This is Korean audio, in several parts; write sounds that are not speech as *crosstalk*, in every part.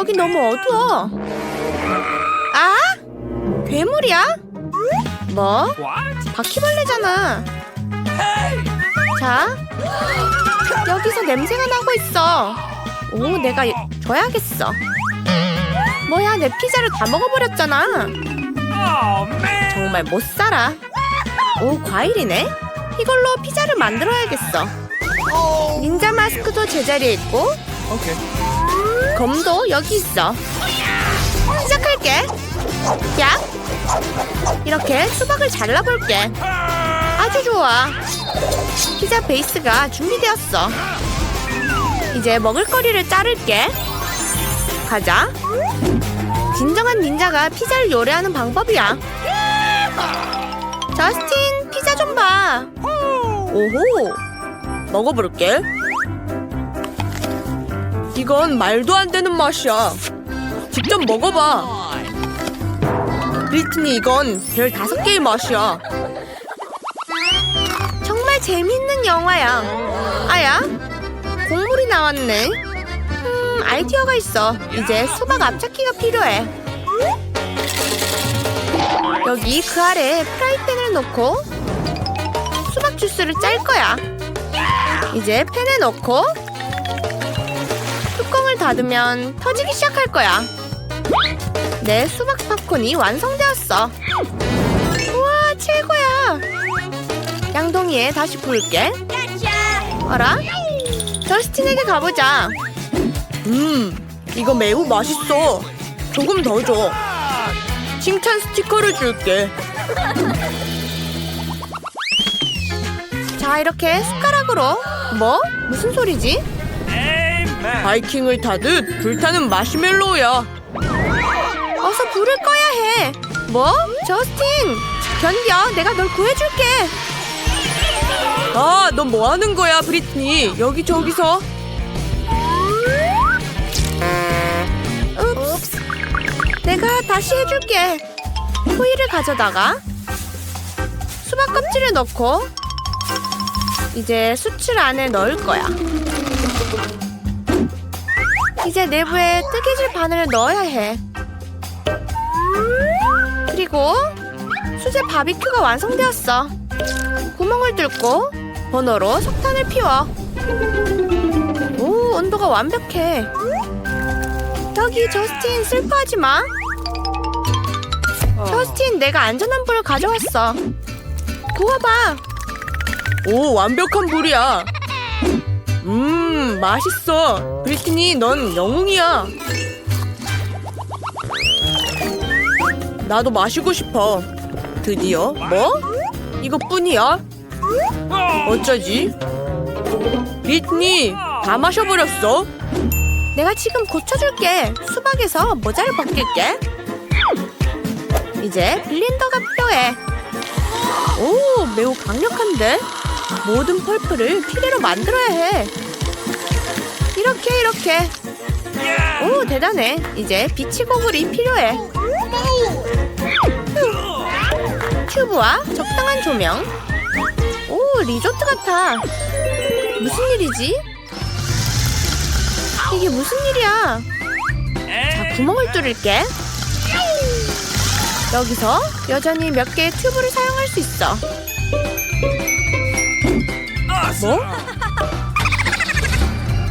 여기 너무 어두워. 아? 괴물이야? 뭐? 바퀴벌레잖아. 자, 여기서 냄새가 나고 있어. 오, 내가 줘야겠어. 뭐야, 내 피자를 다 먹어버렸잖아. 정말 못 살아. 오, 과일이네. 이걸로 피자를 만들어야겠어. 닌자 마스크도 제자리에 있고, Okay. 검도 여기 있어. 시작할게. 야, 이렇게 수박을 잘라볼게. 아주 좋아. 피자 베이스가 준비되었어. 이제 먹을거리를 자를게. 가자. 진정한 닌자가 피자를 요리하는 방법이야. 저스틴, 피자 좀 봐. 오호. 먹어볼게. 이건 말도 안 되는 맛이야. 직접 먹어봐. 브리트니 이건 별 다섯 개의 맛이야. 정말 재밌는 영화야. 아야, 곡물이 나왔네. 음, 아이디어가 있어. 이제 수박 앞찾기가 필요해. 여기 그 아래 프라이팬을 놓고 수박 주스를 짤 거야. 이제 팬에 넣고 닫으면 터지기 시작할 거야. 내 수박 팝콘이 완성되었어. 우와, 최고야. 양동이에 다시 부을게. 어라? 저스틴에게 가보자. 음, 이거 매우 맛있어. 조금 더 줘. 칭찬 스티커를 줄게. 자, 이렇게 숟가락으로. 뭐? 무슨 소리지? 바이킹을 타듯 불타는 마시멜로우야. 어서 불을 꺼야 해. 뭐? 저스틴, 견뎌. 내가 널 구해줄게. 아, 너뭐 하는 거야, 브리트니? 여기 저기서. 읍스. 내가 다시 해줄게. 호일을 가져다가 수박 껍질을 넣고 이제 수출 안에 넣을 거야. 이제 내부에 뜨개질 바늘을 넣어야 해. 그리고 수제 바비큐가 완성되었어. 구멍을 뚫고 버너로 석탄을 피워. 오, 온도가 완벽해. 여기 저스틴 슬퍼하지 마. 저스틴 내가 안전한 불을 가져왔어. 구워봐. 오, 완벽한 불이야. 음, 맛있어. 브리트니, 넌 영웅이야. 나도 마시고 싶어. 드디어 뭐? 이것뿐이야? 어쩌지? 브리트니, 다 마셔버렸어. 내가 지금 고쳐줄게. 수박에서 모자를 벗길게. 이제 블렌더가 필요해. 오, 매우 강력한데? 모든 펄프를 피레로 만들어야 해. 이렇게 이렇게. 오, 대단해. 이제 비치 고글이 필요해. 튜브와 적당한 조명. 오, 리조트 같아. 무슨 일이지? 이게 무슨 일이야? 자, 구멍을 뚫을게. 여기서 여전히 몇 개의 튜브를 사용할 수 있어. 뭐?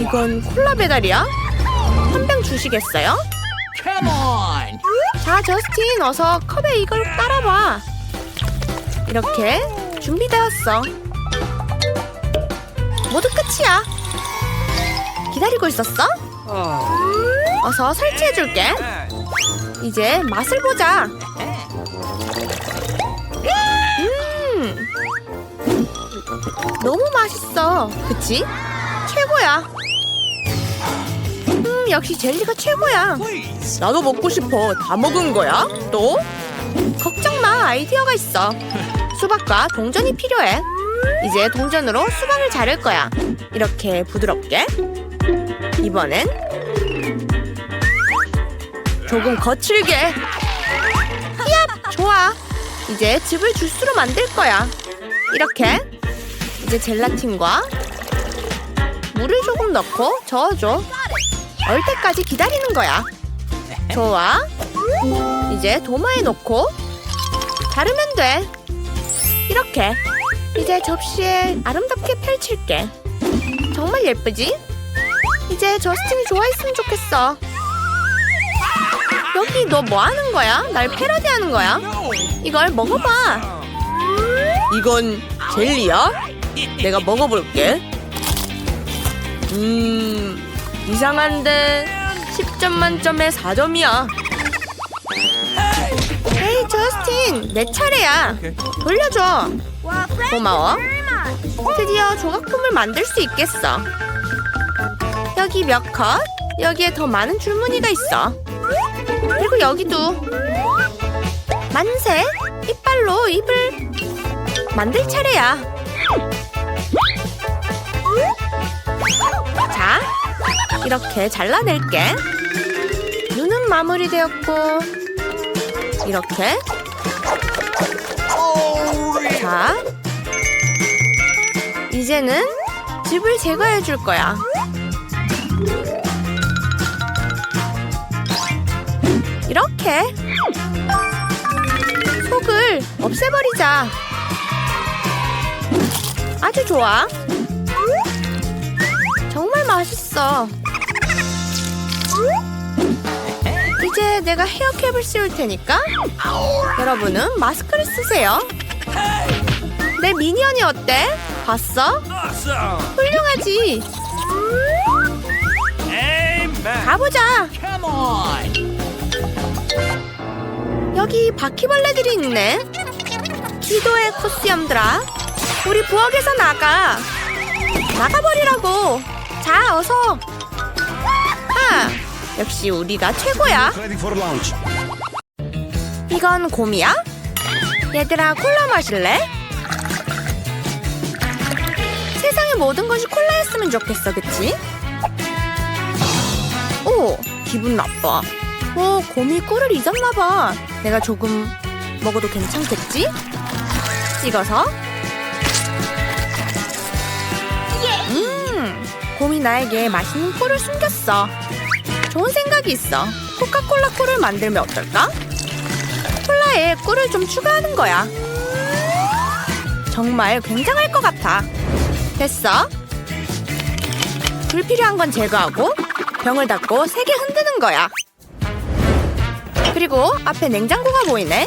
이건 콜라 배달이야? 한 병 주시겠어요? 자, 저스틴, 어서 컵에 이걸 따라봐. 이렇게 준비되었어. 모두 끝이야. 기다리고 있었어? 어서 설치해줄게. 이제 맛을 보자. 음, 너무 맛있어. 그치? 최고야. 음, 역시 젤리가 최고야. 나도 먹고 싶어. 다 먹은 거야? 또? 걱정 마. 아이디어가 있어. 수박과 동전이 필요해. 이제 동전으로 수박을 자를 거야. 이렇게 부드럽게. 이번엔 조금 거칠게. 얍! 좋아. 이제 즙을 주스로 만들 거야. 이렇게. 이제 젤라틴과 물을 조금 넣고 저어줘. 얼 때까지 기다리는 거야. 좋아. 이제 도마에 넣고 자르면 돼. 이렇게. 이제 접시에 아름답게 펼칠게. 정말 예쁘지? 이제 저스틴이 좋아했으면 좋겠어. 여기 너 뭐 하는 거야? 날 패러디하는 거야? 이걸 먹어봐. 이건 젤리야? 내가 먹어볼게. 음, 이상한데 10점 만점에 4점이야. 헤이, 저스틴, 내 차례야. 돌려줘. 고마워. 드디어 조각품을 만들 수 있겠어. 여기 몇 컷? 여기에 더 많은 줄무늬가 있어. 그리고 여기도. 만세! 이빨로 입을 만들 차례야. 이렇게 잘라낼게. 눈은 마무리되었고, 이렇게. 자, 이제는 즙을 제거해 줄 거야. 이렇게 속을 없애버리자. 아주 좋아. 정말 맛있어. 이제 내가 헤어캡을 씌울 테니까 여러분은 마스크를 쓰세요. 내 미니언이 어때? 봤어? 훌륭하지. 가보자. 여기 바퀴벌레들이 있네. 기도의 코스염들아. 우리 부엌에서 나가. 나가버리라고. 자, 어서. 아, 역시 우리가 최고야. 이건 곰이야? 얘들아, 콜라 마실래? 세상의 모든 것이 콜라였으면 좋겠어, 그치? 오, 기분 나빠. 오, 곰이 꿀을 잊었나봐. 내가 조금 먹어도 괜찮겠지? 찍어서. 음, 곰이 나에게 맛있는 꿀을 숨겼어. 좋은 생각이 있어. 코카콜라 꿀을 만들면 어떨까? 콜라에 꿀을 좀 추가하는 거야. 정말 굉장할 것 같아. 됐어. 불필요한 건 제거하고 병을 닫고 세게 흔드는 거야. 그리고 앞에 냉장고가 보이네.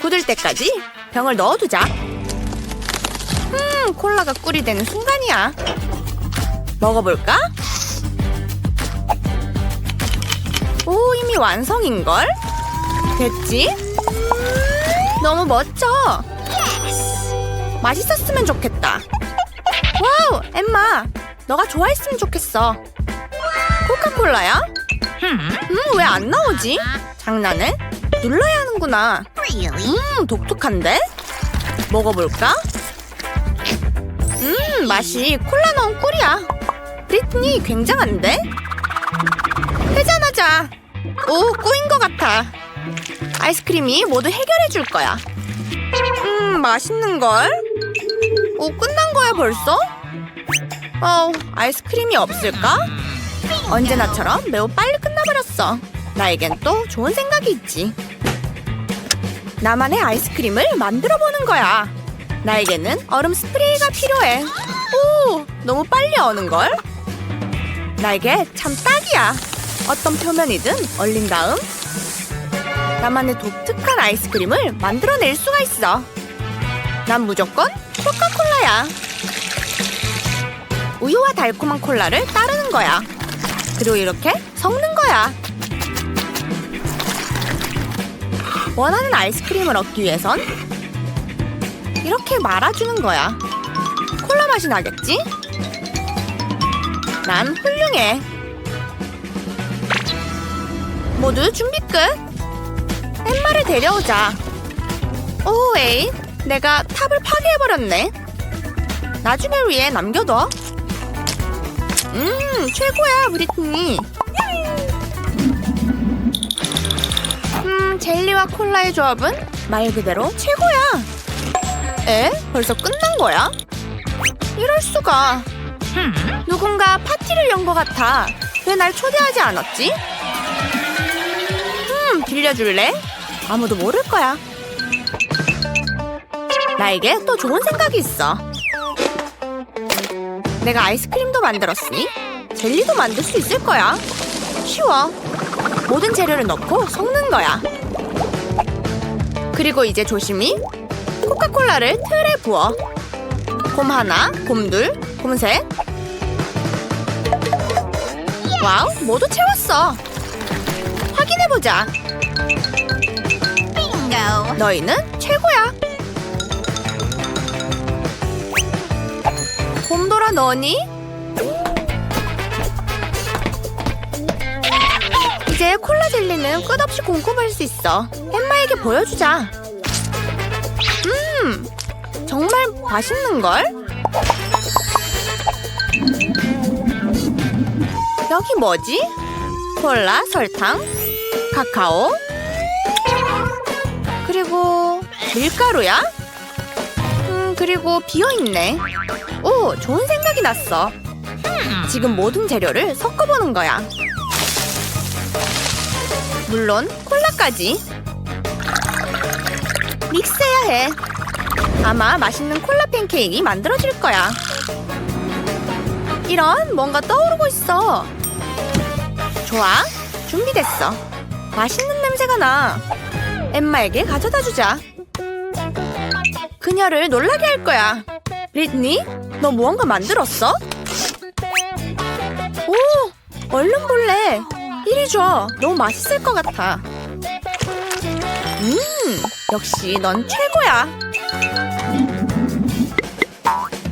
굳을 때까지 병을 넣어두자. 음, 콜라가 꿀이 되는 순간이야. 먹어볼까? 완성인걸? 됐지? 너무 멋져. 맛있었으면 좋겠다. 와우, 엠마. 너가 좋아했으면 좋겠어. 코카콜라야? 음, 왜 안 나오지? 장난해? 눌러야 하는구나. 음, 독특한데? 먹어볼까? 음, 맛이 콜라 넣은 꿀이야. 브리트니 굉장한데? 회전하자. 오, 꼬인 것 같아. 아이스크림이 모두 해결해 줄 거야. 음, 맛있는 걸? 오, 끝난 거야 벌써? 어, 아이스크림이 없을까? 언제나처럼 매우 빨리 끝나버렸어. 나에겐 또 좋은 생각이 있지. 나만의 아이스크림을 만들어 보는 거야. 나에게는 얼음 스프레이가 필요해. 오, 너무 빨리 어는 걸? 나에게 참 딱이야. 어떤 표면이든 얼린 다음 나만의 독특한 아이스크림을 만들어낼 수가 있어. 난 무조건 코카콜라야. 우유와 달콤한 콜라를 따르는 거야. 그리고 이렇게 섞는 거야. 원하는 아이스크림을 얻기 위해선 이렇게 말아주는 거야. 콜라 맛이 나겠지? 난 훌륭해. 모두 준비 끝. 엠마를 데려오자. 오, 에이, 내가 탑을 파괴해버렸네. 나중을 위해 남겨둬. 음, 최고야, 브리트니. 음, 젤리와 콜라의 조합은 말 그대로 최고야. 에? 벌써 끝난 거야? 이럴 수가. 누군가 파티를 연 것 같아. 왜 날 초대하지 않았지? 음, 빌려줄래? 아무도 모를 거야. 나에게 또 좋은 생각이 있어. 내가 아이스크림도 만들었으니 젤리도 만들 수 있을 거야. 쉬워. 모든 재료를 넣고 섞는 거야. 그리고 이제 조심히 코카콜라를 틀에 부어. 곰 하나, 곰 둘, 곰 셋. 와우, 모두 채웠어. 확인해보자. 너희는 최고야. 곰돌아 너니? 이제 콜라 젤리는 끝없이 공급할 수 있어. 엠마에게 보여주자. 음, 정말 맛있는걸? 여기 뭐지? 콜라, 설탕, 카카오, 그리고 밀가루야? 음, 그리고 비어있네. 오, 좋은 생각이 났어. 지금 모든 재료를 섞어보는 거야. 물론 콜라까지. 믹스해야 해. 아마 맛있는 콜라 팬케이크 만들어질 거야. 이런 뭔가 떠오르고 있어. 좋아, 준비됐어. 맛있는 냄새가 나. 엠마에게 가져다 주자. 그녀를 놀라게 할 거야. 리트니, 너 무언가 만들었어? 오, 얼른 볼래. 이리 줘. 너무 맛있을 것 같아. 음, 역시 넌 최고야.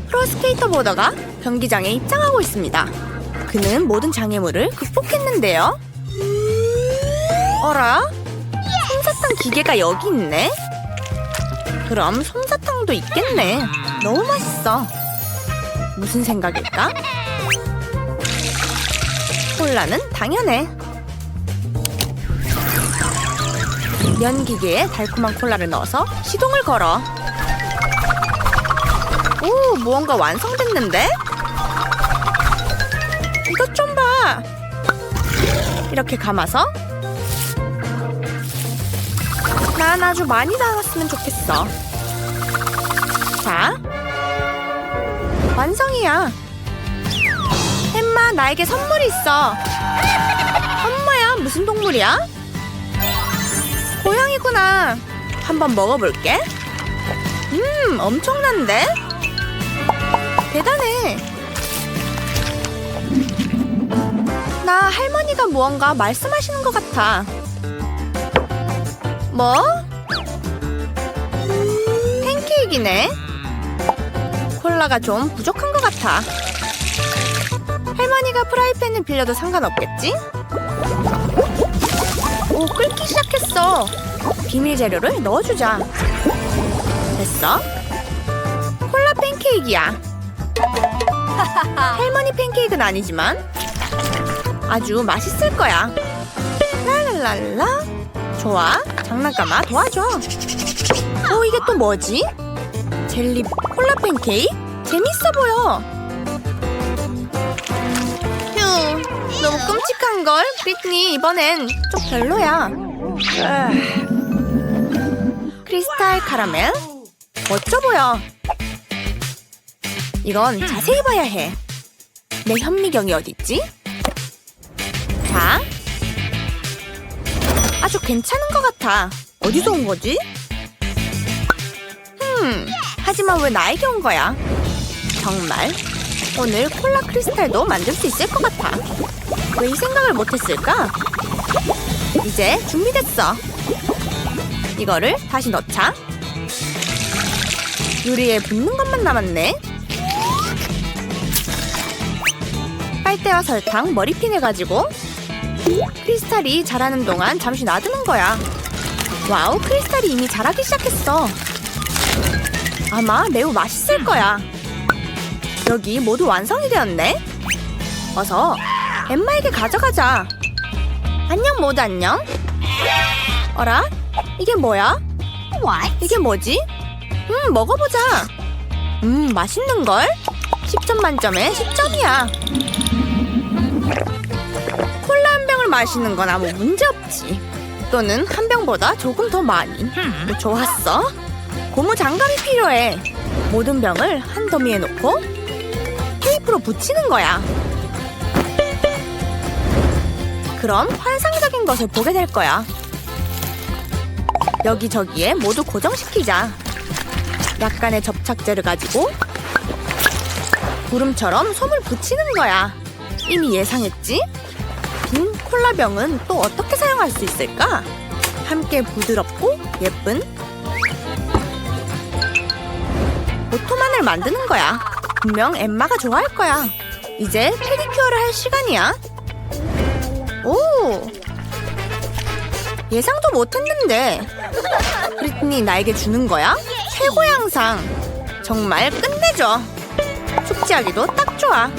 프로스케이터 보더가 경기장에 입장하고 있습니다. 그는 모든 장애물을 극복했는데요. 어라? 솜사탕 기계가 여기 있네? 그럼 솜사탕도 있겠네. 너무 맛있어. 무슨 생각일까? 콜라는 당연해. 면 기계에 달콤한 콜라를 넣어서 시동을 걸어. 오, 무언가 완성됐는데? 이것 좀 봐. 이렇게 감아서 난 아주 많이 나왔으면 좋겠어. 자, 완성이야. 햄마, 나에게 선물이 있어. 엄마야, 무슨 동물이야? 고양이구나. 한번 먹어볼게. 음, 엄청난데? 대단해. 나 할머니가 무언가 말씀하시는 것 같아. 뭐? 팬케이크네. 콜라가 좀 부족한 것 같아. 할머니가 프라이팬을 빌려도 상관없겠지? 오, 끓기 시작했어. 비밀 재료를 넣어주자. 됐어. 콜라 팬케이크야. *laughs* 할머니 팬케이크는 아니지만 아주 맛있을 거야. 랄랄랄라. 좋아. 장난감아 도와줘. 어, 이게 또 뭐지? 젤리 콜라 팬케이크? 재밌어 보여. 휴, 너무 끔찍한걸? 브리트니, 이번엔 좀 별로야. 크리스탈 카라멜? 멋져 보여. 이건 자세히 봐야 해. 내 현미경이 어딨지? 자. 아주 괜찮은 것 같아. 어디서 온 거지? 음, 하지만 왜 나에게 온 거야? 정말? 오늘 콜라 크리스탈도 만들 수 있을 것 같아. 왜 이 생각을 못했을까? 이제 준비됐어. 이거를 다시 넣자. 유리에 붙는 것만 남았네. 빨대와 설탕, 머리핀을 가지고 크리스탈이 자라는 동안 잠시 놔두는 거야. 와우, 크리스탈이 이미 자라기 시작했어. 아마 매우 맛있을 거야. 여기 모두 완성이 되었네. 어서 엠마에게 가져가자. 안녕 모두 안녕. 어라? 이게 뭐야? 이게 뭐지? 음, 먹어보자. 음, 맛있는걸? 10점 만점에 10점이야. 마시는 건 아무 문제 없지. 또는 한 병보다 조금 더 많이. 좋았어. 고무 장갑이 필요해. 모든 병을 한 더미에 놓고 테이프로 붙이는 거야. 그럼 환상적인 것을 보게 될 거야. 여기저기에 모두 고정시키자. 약간의 접착제를 가지고 구름처럼 솜을 붙이는 거야. 이미 예상했지? 빈 콜라병은 또 어떻게 사용할 수 있을까? 함께 부드럽고 예쁜 오토만을 만드는 거야. 분명 엠마가 좋아할 거야. 이제 페디큐어를 할 시간이야. 오! 예상도 못했는데. 브리트니 나에게 주는 거야? 최고의 항상. 정말 끝내줘. 숙제하기도 딱 좋아.